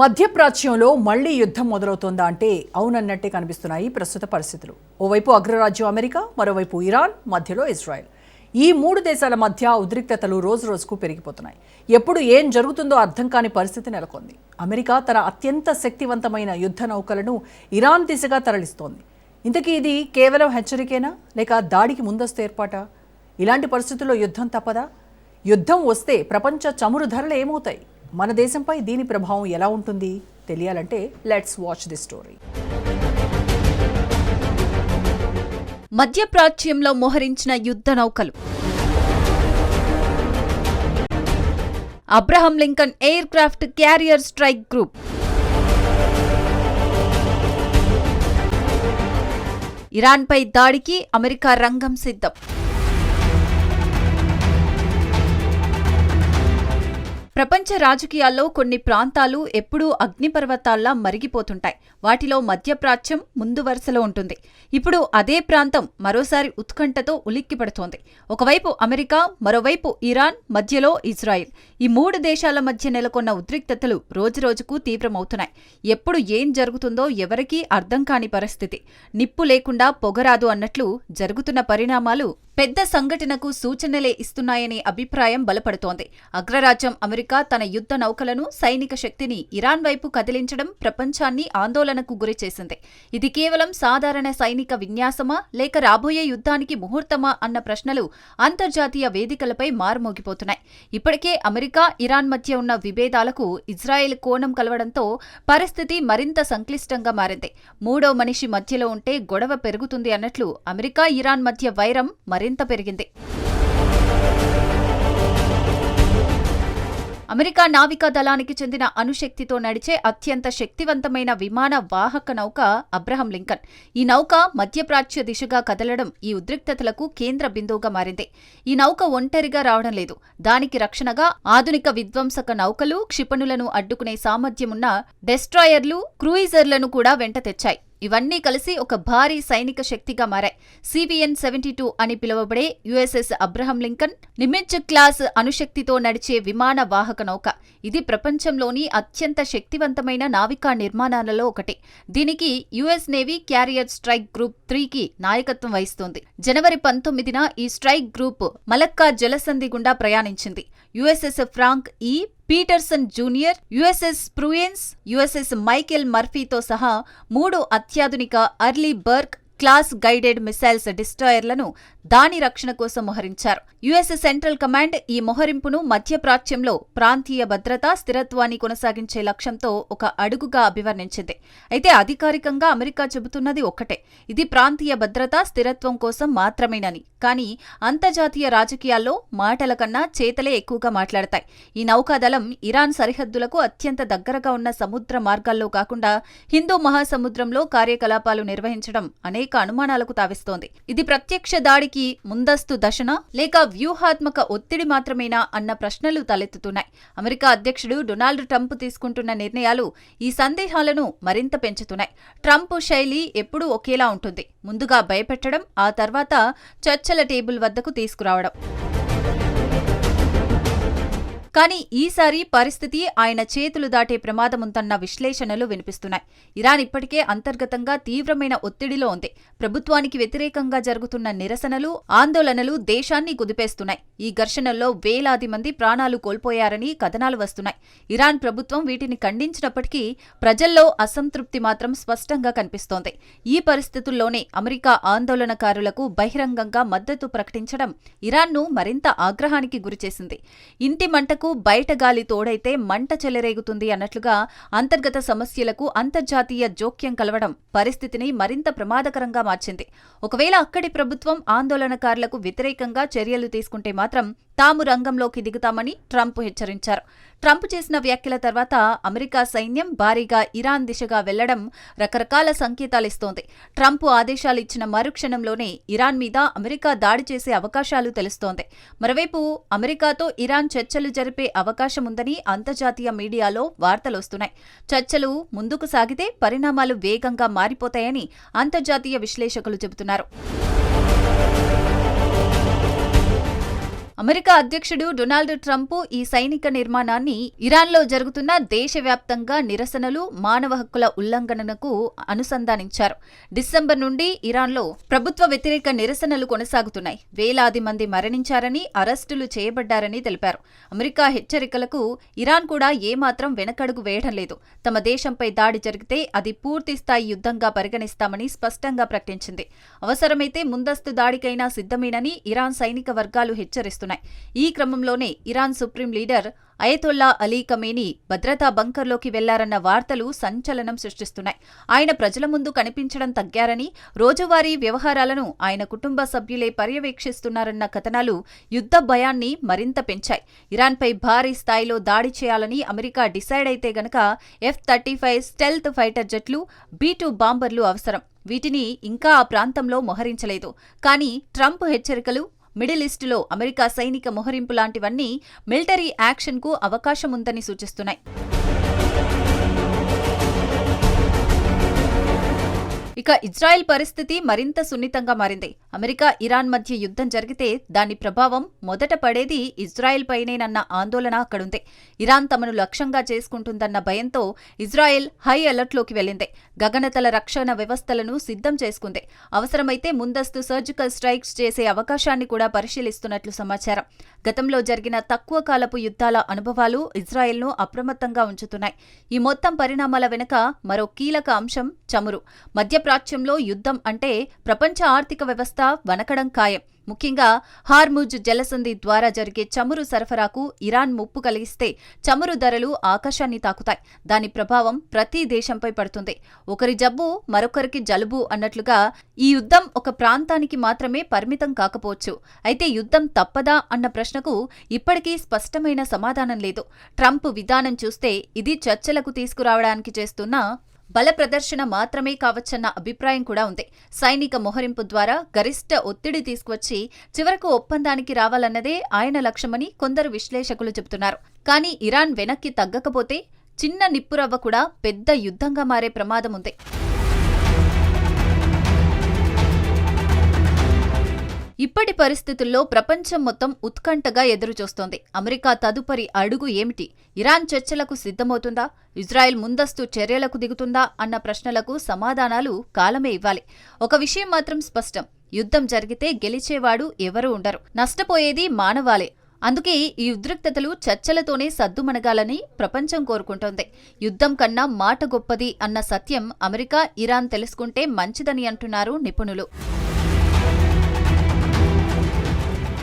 మధ్యప్రాచ్యంలో మళ్ళీ యుద్ధం మొదలవుతోందా అంటే అవునన్నట్టే కనిపిస్తున్నాయి ప్రస్తుత పరిస్థితులు. ఓవైపు అగ్రరాజ్యం అమెరికా మరోవైపు ఇరాన్ మధ్యలో ఇజ్రాయెల్. ఈ మూడు దేశాల మధ్య ఉద్రిక్తతలు రోజు రోజుకు పెరిగిపోతున్నాయి. ఎప్పుడు ఏం జరుగుతుందో అర్థం కాని పరిస్థితి నెలకొంది. అమెరికా తన అత్యంత శక్తివంతమైన యుద్ధ నౌకలను ఇరాన్ దిశగా తరలిస్తోంది. ఇంతకీ ఇది కేవలం హెచ్చరికేనా? లేక దాడికి ముందస్తు ఏర్పాటా? ఇలాంటి పరిస్థితుల్లో యుద్ధం తప్పదా? యుద్ధం వస్తే ప్రపంచ చమురు ధరలు ఏమవుతాయి? మన దేశంపై దీని ప్రభావం ఎలా ఉంటుంది? తెలియాలంటే లెట్స్ వాచ్ ది స్టోరీ మధ్యప్రాచ్యంలో మోహరించిన యుద్ధ నౌకలు. Abraham Lincoln aircraft carrier strike group. ఇరాన్పై దాడికి అమెరికా రంగం సిద్ధం. ప్రపంచ రాజకీయాల్లో కొన్ని ప్రాంతాలు ఎప్పుడూ అగ్నిపర్వతాల్లా మరిగిపోతుంటాయి. వాటిలో మధ్యప్రాచ్యం ముందు వరుసలో ఉంటుంది. ఇప్పుడు అదే ప్రాంతం మరోసారి ఉత్కంఠతో ఉలిక్కిపడుతోంది. ఒకవైపు అమెరికా మరోవైపు ఇరాన్ మధ్యలో ఇజ్రాయిల్. ఈ మూడు దేశాల మధ్య నెలకొన్న ఉద్రిక్తతలు రోజురోజుకు తీవ్రమవుతున్నాయి. ఎప్పుడు ఏం జరుగుతుందో ఎవరికీ అర్థం కాని పరిస్థితి. నిప్పు లేకుండా పొగరాదు అన్నట్లు జరుగుతున్న పరిణామాలు పెద్ద సంఘటనకు సూచనలే ఇస్తున్నాయనే అభిప్రాయం బలపడుతోంది. అగ్రరాజ్యం అమెరికా తన యుద్ధ నౌకలను సైనిక శక్తిని ఇరాన్ వైపు కదిలించడం ప్రపంచాన్ని ఆందోళనకు గురిచేసింది ఇది కేవలం సాధారణ సైనిక విన్యాసమా లేక రాబోయే యుద్ధానికి ముహూర్తమా అన్న ప్రశ్నలు అంతర్జాతీయ వేదికలపై మారుమోగిపోతున్నాయి. ఇప్పటికే అమెరికా ఇరాన్ మధ్య ఉన్న విభేదాలకు ఇజ్రాయెల్ కోణం కలవడంతో పరిస్థితి మరింత సంక్లిష్టంగా మారింది. మూడో మనిషి మధ్యలో ఉంటే గొడవ పెరుగుతుంది అన్నట్లు అమెరికా ఇరాన్ మధ్య వైరం మరింత పెరిగింది. అమెరికా నావికా దళానికి చెందిన అణుశక్తితో నడిచే అత్యంత శక్తివంతమైన విమాన వాహక నౌక అబ్రహం లింకన్. ఈ నౌక మధ్యప్రాచ్య దిశగా కదలడం ఈ ఉద్రిక్తతలకు కేంద్ర బిందువుగా మారింది. ఈ నౌక ఒంటరిగా రావడం లేదు. దానికి రక్షణగా ఆధునిక విధ్వంసక నౌకలు క్షిపణులను అడ్డుకునే సామర్థ్యమున్న డెస్ట్రాయర్లు క్రూయిజర్లను కూడా వెంట తెచ్చాయి. ఇవన్నీ కలిసి ఒక భారీ సైనిక శక్తిగా మారాయి. సివిఎన్ సెవెంటీ టూ అని పిలువబడే USS Abraham Lincoln Nimitz class అణుశక్తితో నడిచే విమాన వాహక నౌక. ఇది ప్రపంచంలోని అత్యంత శక్తివంతమైన నావికా నిర్మాణాలలో ఒకటి. దీనికి US navy carrier strike group త్రీకి నాయకత్వం వహిస్తోంది. జనవరి పంతొమ్మిదిన ఈ స్ట్రైక్ గ్రూప్ మలక్కా జలసంధి గుండా ప్రయాణించింది. USS Frank E Petersen junior USS Spruance USS Michael మర్ఫీతో సహా మూడు అత్యాధునిక Arleigh Burke class guided missiles డిస్ట్రాయర్లను దాని రక్షణ కోసం మోహరించారు. యుఎస్ సెంట్రల్ కమాండ్ ఈ మోహరింపును మధ్యప్రాచ్యంలో ప్రాంతీయ భద్రత స్థిరత్వాన్ని కొనసాగించే లక్ష్యంతో ఒక అడుగుగా అభివర్ణించింది. అయితే అధికారికంగా అమెరికా చెబుతున్నది ఒక్కటే. ఇది ప్రాంతీయ భద్రత స్థిరత్వం కోసం మాత్రమేనని. కానీ అంతర్జాతీయ రాజకీయాల్లో మాటల కన్నా చేతలే ఎక్కువగా మాట్లాడతాయి. ఈ నౌకాదళం ఇరాన్ సరిహద్దులకు అత్యంత దగ్గరగా ఉన్న సముద్ర మార్గాల్లో కాకుండా హిందూ మహాసముద్రంలో కార్యకలాపాలు నిర్వహించడం అనేక అనుమానాలకు తావిస్తోంది. ఇది ప్రత్యక్ష దాడికి ముందస్తు దశన లేక వ్యూహాత్మక ఒత్తిడి మాత్రమేనా అన్న ప్రశ్నలు తలెత్తుతున్నాయి. అమెరికా అధ్యక్షుడు డొనాల్డ్ ట్రంప్ తీసుకుంటున్న నిర్ణయాలు ఈ సందేహాలను మరింత పెంచుతున్నాయి. ట్రంప్ శైలి ఎప్పుడూ ఒకేలా ఉంటుంది. ముందుగా భయపెట్టడం ఆ తర్వాత చర్చల టేబుల్ వద్దకు తీసుకురావడం. కానీ ఈసారి పరిస్థితి ఆయన చేతులు దాటే ప్రమాదముందన్న విశ్లేషణలు వినిపిస్తున్నాయి. ఇరాన్ ఇప్పటికే అంతర్గతంగా తీవ్రమైన ఒత్తిడిలో ఉంది. ప్రభుత్వానికి వ్యతిరేకంగా జరుగుతున్న నిరసనలు ఆందోళనలు దేశాన్ని కుదిపేస్తున్నాయి. ఈ ఘర్షణల్లో వేలాది మంది ప్రాణాలు కోల్పోయారని కథనాలు వస్తున్నాయి. ఇరాన్ ప్రభుత్వం వీటిని ఖండించినప్పటికీ ప్రజల్లో అసంతృప్తి మాత్రం స్పష్టంగా కనిపిస్తోంది. ఈ పరిస్థితుల్లోనే అమెరికా ఆందోళనకారులకు బహిరంగంగా మద్దతు ప్రకటించడం ఇరాన్ను మరింత ఆగ్రహానికి గురిచేసింది. ఇంటి మంటకు బయట గాలి తోడైతే మంట చెలరేగుతుంది అన్నట్లుగా అంతర్గత సమస్యలకు అంతర్జాతీయ జోక్యం కలవడం పరిస్థితిని మరింత ప్రమాదకరంగా మార్చింది. ఒకవేళ అక్కడి ప్రభుత్వం ఆందోళనకారులకు వ్యతిరేకంగా చర్యలు తీసుకుంటే మాత్రం తాము రంగంలోకి దిగుతామని ట్రంప్ హెచ్చరించారు. ట్రంప్ చేసిన వ్యాఖ్యల తర్వాత అమెరికా సైన్యం భారీగా ఇరాన్ దిశగా వెళ్ళడం రకరకాల సంకేతాలిస్తోంది. ట్రంప్ ఆదేశాలు ఇచ్చిన మరుక్షణంలోనే ఇరాన్ మీద అమెరికా దాడి చేసే అవకాశాలు తెలుస్తోంది. మరోవైపు అమెరికాతో ఇరాన్ చర్చలు జరిపే అవకాశముందని అంతర్జాతీయ మీడియాలో వార్తలొస్తున్నాయి చర్చలు ముందుకు సాగితే పరిణామాలు వేగంగా మారిపోతాయని అంతర్జాతీయ విశ్లేషకులు చెబుతున్నారు. అమెరికా అధ్యక్షుడు డొనాల్డ్ ట్రంప్ ఈ సైనిక నిర్మాణాన్ని ఇరాన్లో జరుగుతున్న దేశవ్యాప్తంగా నిరసనలు మానవ హక్కుల ఉల్లంఘనకు అనుసంధానించారు. డిసెంబర్ నుండి ఇరాన్లో ప్రభుత్వ వ్యతిరేక నిరసనలు కొనసాగుతున్నాయి. వేలాది మంది మరణించారని అరెస్టులు చేయబడ్డారని తెలిపారు. అమెరికా హెచ్చరికలకు ఇరాన్ కూడా ఏమాత్రం వెనకడుగు వేయడం లేదు. తమ దేశంపై దాడి జరిగితే అది పూర్తి స్థాయి యుద్ధంగా పరిగణిస్తామని స్పష్టంగా ప్రకటించింది. అవసరమైతే ముందస్తు దాడికైనా సిద్ధమేనని ఇరాన్ సైనిక వర్గాలు హెచ్చరిస్తున్నాయి. ఈ క్రమంలోనే Iran supreme leader Ayatollah Ali Khamenei భద్రతా బంకర్లోకి వెళ్ళారన్న వార్తలు సంచలనం సృష్టిస్తున్నాయి. ఆయన ప్రజల ముందు కనిపించడం తగ్గారని రోజువారీ వ్యవహారాలను ఆయన కుటుంబ సభ్యులే పర్యవేక్షిస్తున్నారన్న కథనాలు యుద్ధ భయాన్ని మరింత పెంచాయి. ఇరాన్పై భారీ స్థాయిలో దాడి చేయాలని అమెరికా డిసైడ్ అయితే గనక F thirty five stealth fighter జెట్లు B two బాంబర్లు అవసరం. వీటిని ఇంకా ఆ ప్రాంతంలో మోహరించలేదు. కానీ ట్రంప్ హెచ్చరికలు మిడిల్ ఈస్టులో అమెరికా సైనిక మోహరింపు లాంటివన్నీ మిలిటరీ యాక్షన్కు అవకాశం ఉందని సూచిస్తున్నాయి. ఇక ఇజ్రాయెల్ పరిస్థితి మరింత సున్నితంగా మారింది. అమెరికా ఇరాన్ మధ్య యుద్ధం జరిగితే దాని ప్రభావం మొదట పడేది ఇజ్రాయెల్ పైనేనన్న ఆందోళన అక్కడుంది. ఇరాన్ తమను లక్ష్యంగా చేసుకుంటుందన్న భయంతో ఇజ్రాయెల్ హై అలర్ట్లోకి వెళ్ళింది గగనతల రక్షణ వ్యవస్థలను సిద్ధం చేసుకుంది. అవసరమైతే ముందస్తు సర్జికల్ స్ట్రైక్స్ చేసే అవకాశాన్ని కూడా పరిశీలిస్తున్నట్లు సమాచారం. గతంలో జరిగిన తక్కువ కాలపు యుద్ధాల అనుభవాలు ఇజ్రాయెల్ను అప్రమత్తంగా ఉంచుతున్నాయి. ఈ మొత్తం పరిణామాల వెనుక మరో కీలక అంశం చమురు. మధ్యప్రాచ్యంలో యుద్ధం అంటే ప్రపంచ ఆర్థిక వ్యవస్థ వనకడం ఖాయం. ముఖ్యంగా హార్ముజ్ జలసంధి ద్వారా జరిగే చమురు సరఫరాకు ఇరాన్ ముప్పు కలిగిస్తే చమురు ధరలు ఆకాశాన్ని తాకుతాయి. దాని ప్రభావం ప్రతి దేశంపై పడుతుంది. ఒకరి జబ్బు మరొకరికి జలుబు అన్నట్లుగా ఈ యుద్ధం ఒక ప్రాంతానికి మాత్రమే పరిమితం కాకపోవచ్చు. అయితే యుద్ధం తప్పదా అన్న ప్రశ్నకు ఇప్పటికీ స్పష్టమైన సమాధానం లేదు. ట్రంప్ విధానం చూస్తే ఇది చర్చలకు తీసుకురావడానికి చేస్తున్న బల ప్రదర్శన మాత్రమే కావచ్చన్న అభిప్రాయం కూడా ఉంది. సైనిక మొహరింపు ద్వారా గరిష్ట ఒత్తిడి తీసుకువచ్చి చివరకు ఒప్పందానికి రావాలన్నదే ఆయన లక్ష్యమని కొందరు విశ్లేషకులు చెబుతున్నారు. కానీ ఇరాన్ వెనక్కి తగ్గకపోతే చిన్న నిప్పురవ్వ కూడా పెద్ద యుద్ధంగా మారే ప్రమాదం ఉంది. ఇప్పటి పరిస్థితుల్లో ప్రపంచం మొత్తం ఉత్కంఠగా ఎదురుచూస్తోంది. అమెరికా తదుపరి అడుగు ఏమిటి? ఇరాన్ చర్చలకు సిద్ధమవుతుందా? ఇజ్రాయెల్ ముందస్తు చర్యలకు దిగుతుందా? అన్న ప్రశ్నలకు సమాధానాలు కాలమే ఇవ్వాలి. ఒక విషయం మాత్రం స్పష్టం. యుద్ధం జరిగితే గెలిచేవాడు ఎవరూ ఉండరు. నష్టపోయేది మానవాలే. అందుకే ఈ ఉద్రిక్తతలు చర్చలతోనే సద్దుమణగాలని ప్రపంచం కోరుకుంటోంది. యుద్ధం కన్నా మాట గొప్పది అన్న సత్యం అమెరికా ఇరాన్ తెలుసుకుంటే మంచిదని అంటున్నారు నిపుణులు.